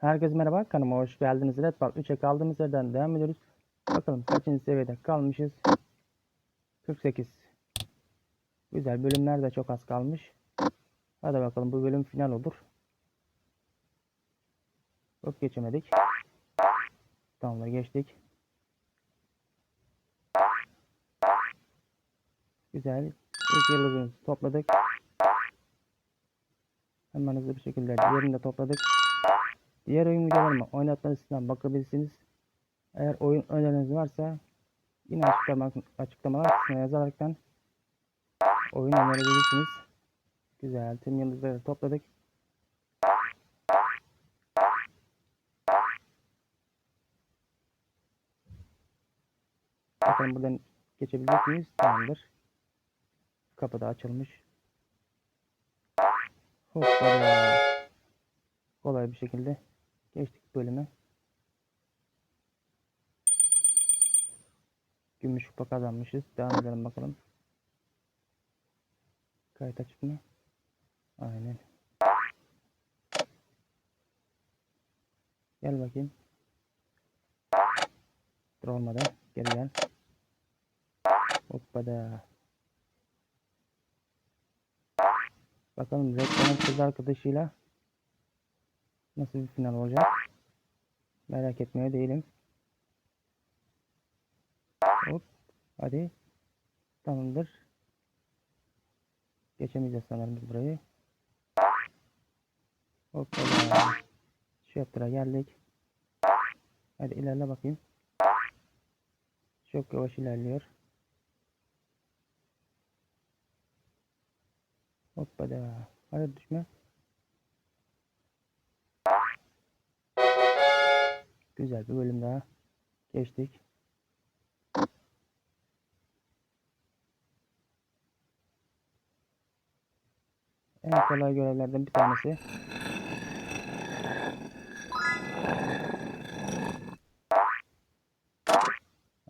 Herkese merhaba kanalıma hoş geldiniz. Red Ball 3'e kaldığımız yerden devam ediyoruz. Bakalım kaçıncı seviyede kalmışız. 48. Güzel bölümler de çok az kalmış. Hadi bakalım bu bölüm final olur. Hop geçemedik. Tamamdır geçtik. Güzel. İlk yıldızımızı topladık. Hemen hızlı bir şekilde diğerini de topladık. Diğer oyun videolarıma oynatma listesinden bakabilirsiniz. Eğer oyun öneriniz varsa yine açıklama, açıklamalar kısmına yazaraktan oyun önerebilirsiniz. Güzel. Tüm yıldızları topladık. Bakalım buradan geçebilecek miyiz? Tamamdır. Kapı da açılmış. Hoppala. Kolay bir şekilde geçtik bölümü. Gümüş kupa kazanmışız. Devam edelim bakalım. Kayıt açık mı? Aynen. Gel bakayım. Dur olmadı. Geri gel. Hoppada. Bakalım Redman'ın kız arkadaşıyla nasıl bir final olacak? Merak etmiyor değilim. Hop. Hadi. Tamamdır. Geçemeyeceğiz sanırım biz burayı. Hoppala. Şaptıra geldik. Hadi ilerle bakayım. Çok yavaş ilerliyor. Hoppada. Hadi düşme. Güzel bir bölüm daha. Geçtik. En kolay görevlerden bir tanesi.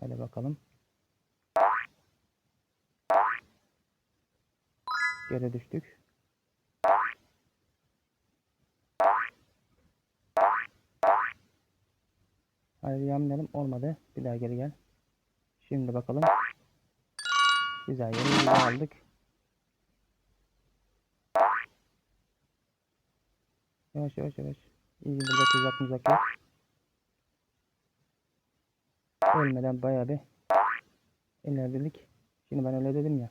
Hadi bakalım. Geri düştük. Yanmayalım. Olmadı. Bir daha geri gel. Şimdi bakalım. Güzel yeri aldık. Yavaş yavaş yavaş. İyi burada tuzak muzak yok. Ölmeden bayağı bir ilerledik. Şimdi ben öyle dedim ya.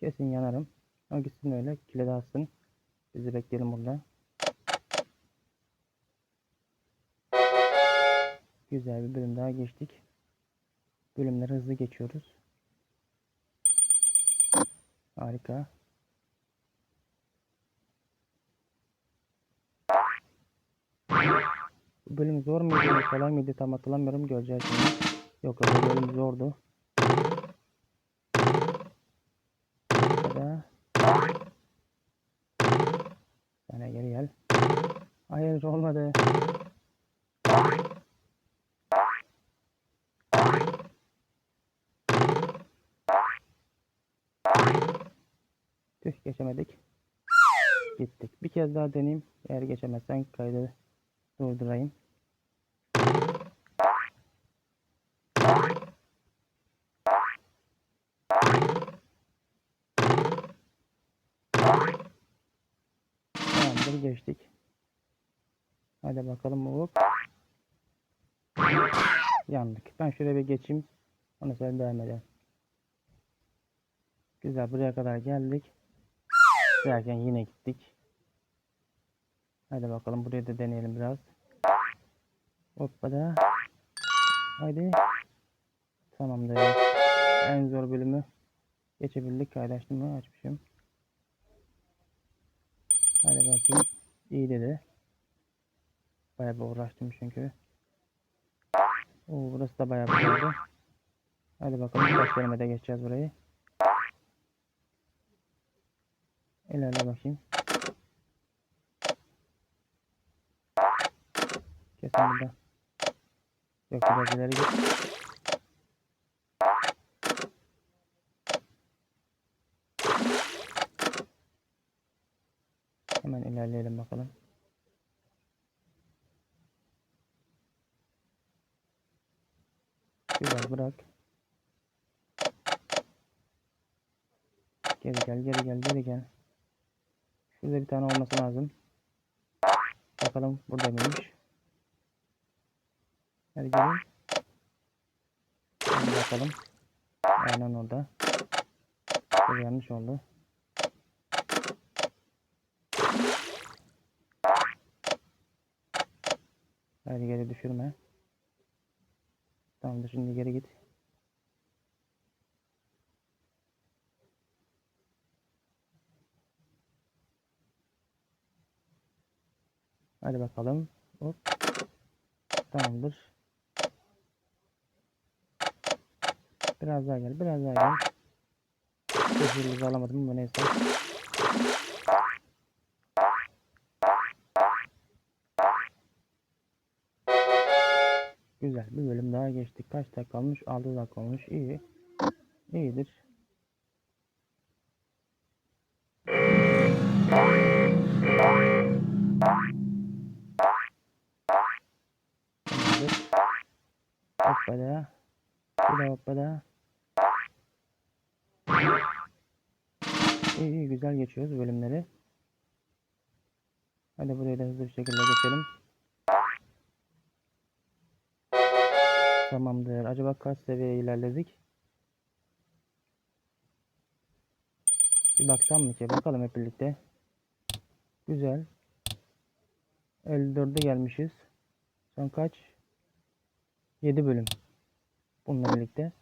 Kesin yanarım. Ama gitsin öyle. Kilide alsın. Bizi bekleyelim burada. Güzel bir bölüm daha geçtik. Bölümleri hızlı geçiyoruz. Harika. Bu bölüm zor muydu, kolay mıydı tam hatırlamıyorum. Göreceğiz şimdi. Yok bu bölüm zordu. Burada. Geri gel. Hayır olmadı. Tüh geçemedik. Gittik. Bir kez daha deneyeyim. Eğer geçemezsen kaydı durdurayım. Tamamdır geçtik. Hadi bakalım hop. Yandık. Ben şuraya bir geçeyim. Onu sonra devam edelim. Güzel buraya kadar geldik. Derken yine gittik. Hadi bakalım buraya da deneyelim biraz. Hoppada. Haydi. Tamamdır. En zor bölümü geçebildik. Paylaştım mı? Açmışım. Hadi bakayım. İyi dedi. Bayağı bir uğraştım çünkü. Oo, burası da bayağı bir. Hadi bakalım kaç bölümde geçeceğiz burayı. El ele bakayım. Kesin burada. Yok biraz ileri git. Hemen ilerleyelim bakalım. Güzel bırak. Geri gel geri gel geri gel. Şurada bir tane olması lazım. Bakalım burada mıymış? Hadi gelin. Hadi bakalım. Aynen orada. Şöyle yanlış oldu. Hadi geri düşürme. Tamamdır şimdi geri git. Hadi bakalım. Hop. Tamamdır. Biraz daha gel. Biraz daha gel. Sözlerinizi alamadım ama neyse. Güzel. Bir bölüm daha geçtik. Kaç dakika olmuş? 6 dakika olmuş. İyi. İyidir. Hoppala. Daha hoppala. İyi iyi güzel geçiyoruz bölümleri. Hadi buraya da hızlı bir şekilde geçelim. Tamamdır. Acaba kaç seviye ilerledik? Bir baksam mı ki? Bakalım hep birlikte. Güzel. 54'e gelmişiz. Son kaç? 7 bölüm. Bununla birlikte.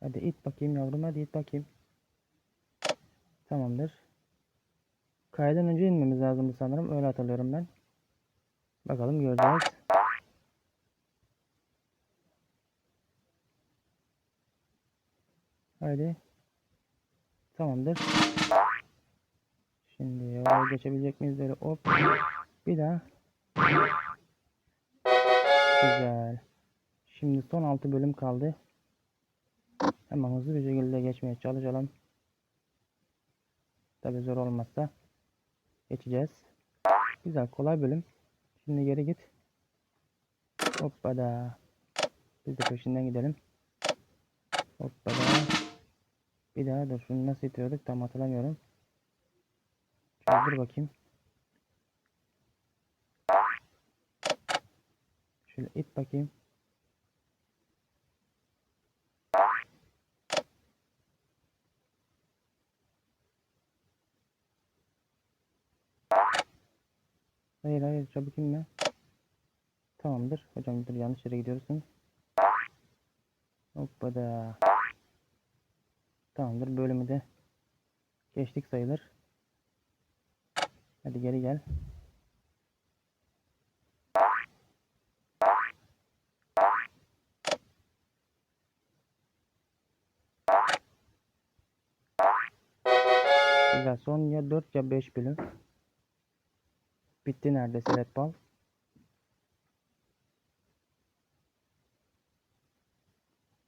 Hadi it bakayım yavrum hadi it bakayım. Tamamdır. Kaydan önce inmemiz lazım sanırım. Öyle hatırlıyorum ben. Bakalım göreceğiz. Haydi. Tamamdır. Şimdi geçebilecek miyiz böyle hop. Bir daha. Güzel. Şimdi son 6 bölüm kaldı. Hemen hızlı bir şekilde geçmeye çalışalım. Tabi zor olmazsa geçeceğiz. Güzel kolay bölüm. Şimdi geri git. Hoppada. Biz de peşinden gidelim. Hoppada. Bir daha dur. Şunu nasıl itiyorduk tam hatırlamıyorum. Şöyle dur bakayım. Şöyle it bakayım. Hayır hayır çabuk inme. Tamamdır. Hocam dur yanlış yere gidiyorsun. Hoppada. Tamamdır. Bölümü de geçtik sayılır. Hadi geri gel. Güzel. Son ya 4 ya 5 bölüm. Bitti neredeyse Red Ball.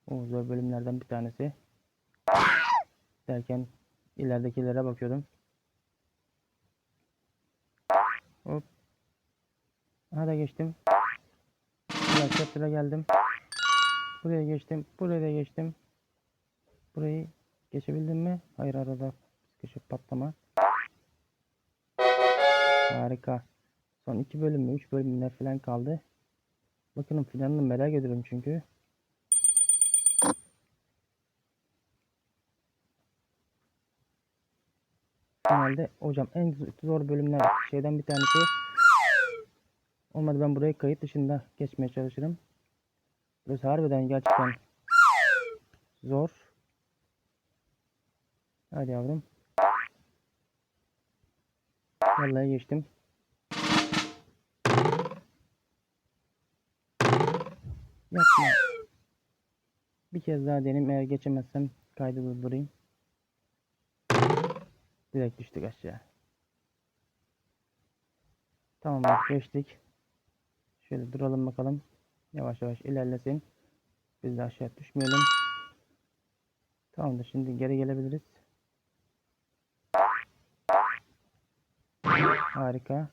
O zor bölümlerden bir tanesi. Derken ileridekilere bakıyordum. Hop. Aha da geçtim. Chapter'a geldim. Buraya geçtim. Buraya da geçtim. Burayı geçebildim mi? Hayır arada sıkışıp patlama. Harika. Son iki bölüm mü? Üç bölüm mü falan kaldı. Bakın planını merak ediyorum çünkü. Finalde hocam en zor bölümler şeyden bir tanesi. Olmadı ben burayı kayıt dışında geçmeye çalışırım. Burası harbiden gerçekten zor. Hadi yavrum. Vallahi geçtim. Yapma. Bir kez daha deneyim. Eğer geçemezsem kaydı durdurayım. Direkt düştük aşağı. Tamam geçtik. Şöyle duralım bakalım. Yavaş yavaş ilerlesin. Biz de aşağı düşmeyelim. Tamamdır. Şimdi geri gelebiliriz. Harika.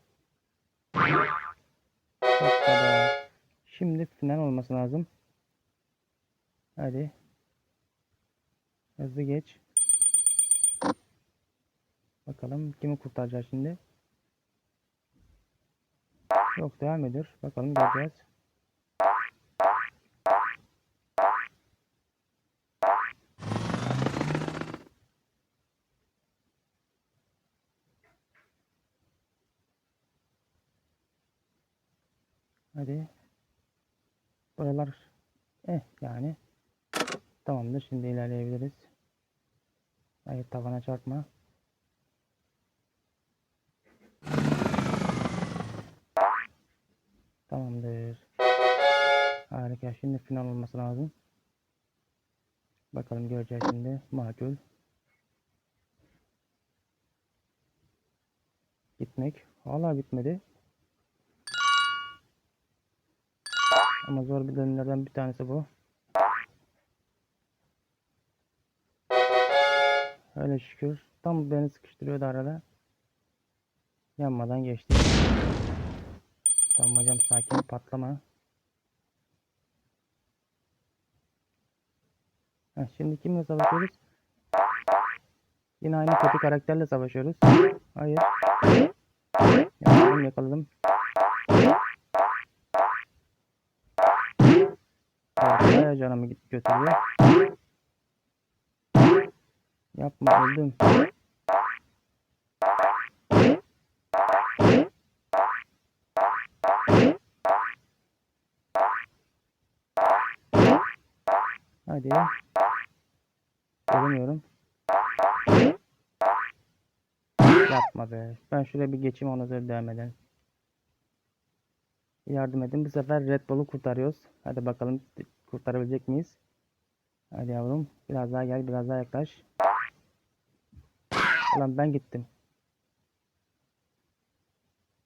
Şimdi final olması lazım. Hadi. Hızlı geç. Bakalım kimi kurtaracağız şimdi. Yok devam ediyor. Bakalım göreceğiz. Hadi. Buralar eh yani. Tamamdır. Şimdi ilerleyebiliriz. Hayır tavana çarpma. Tamamdır. Harika. Şimdi final olması lazım. Bakalım göreceğiz şimdi. Makul. Gitmek. Hala bitmedi. Ama zor bir bölümlerden bir tanesi bu. Öyle şükür. Tam beni sıkıştırıyordu arada. Yanmadan geçti. Tamam hocam sakin patlama. Heh, şimdi kimle savaşıyoruz? Yine aynı kötü karakterle savaşıyoruz. Hayır. Yakaladım yakaladım. Bayağı canımı git götürüyor. Yapma öldüm. Hadi. Göremiyorum. Yapma be. Ben şuraya bir geçeyim ona göre devam edelim. Yardım edin. Bu sefer Red Bull'u kurtarıyoruz. Hadi bakalım kurtarabilecek miyiz? Hadi yavrum. Biraz daha gel. Biraz daha yaklaş. Ulan ben gittim.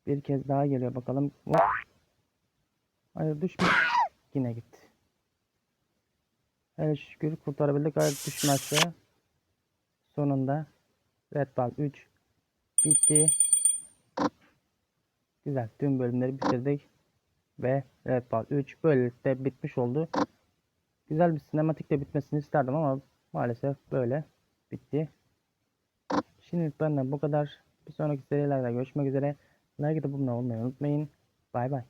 Bir kez daha geliyor bakalım. Hop. Hayır düşme. Yine gitti. Evet şükür kurtarabildik. Hayır düşmezse. Sonunda Red Ball 3 bitti. Güzel. Tüm bölümleri bitirdik. Ve Red Ball 3 böylelikle bitmiş oldu. Güzel bir sinematikle bitmesini isterdim ama maalesef böyle bitti. Şimdilik benden bu kadar. Bir sonraki serilerde görüşmek üzere. Like atıp abone unutmayın. Bay bay.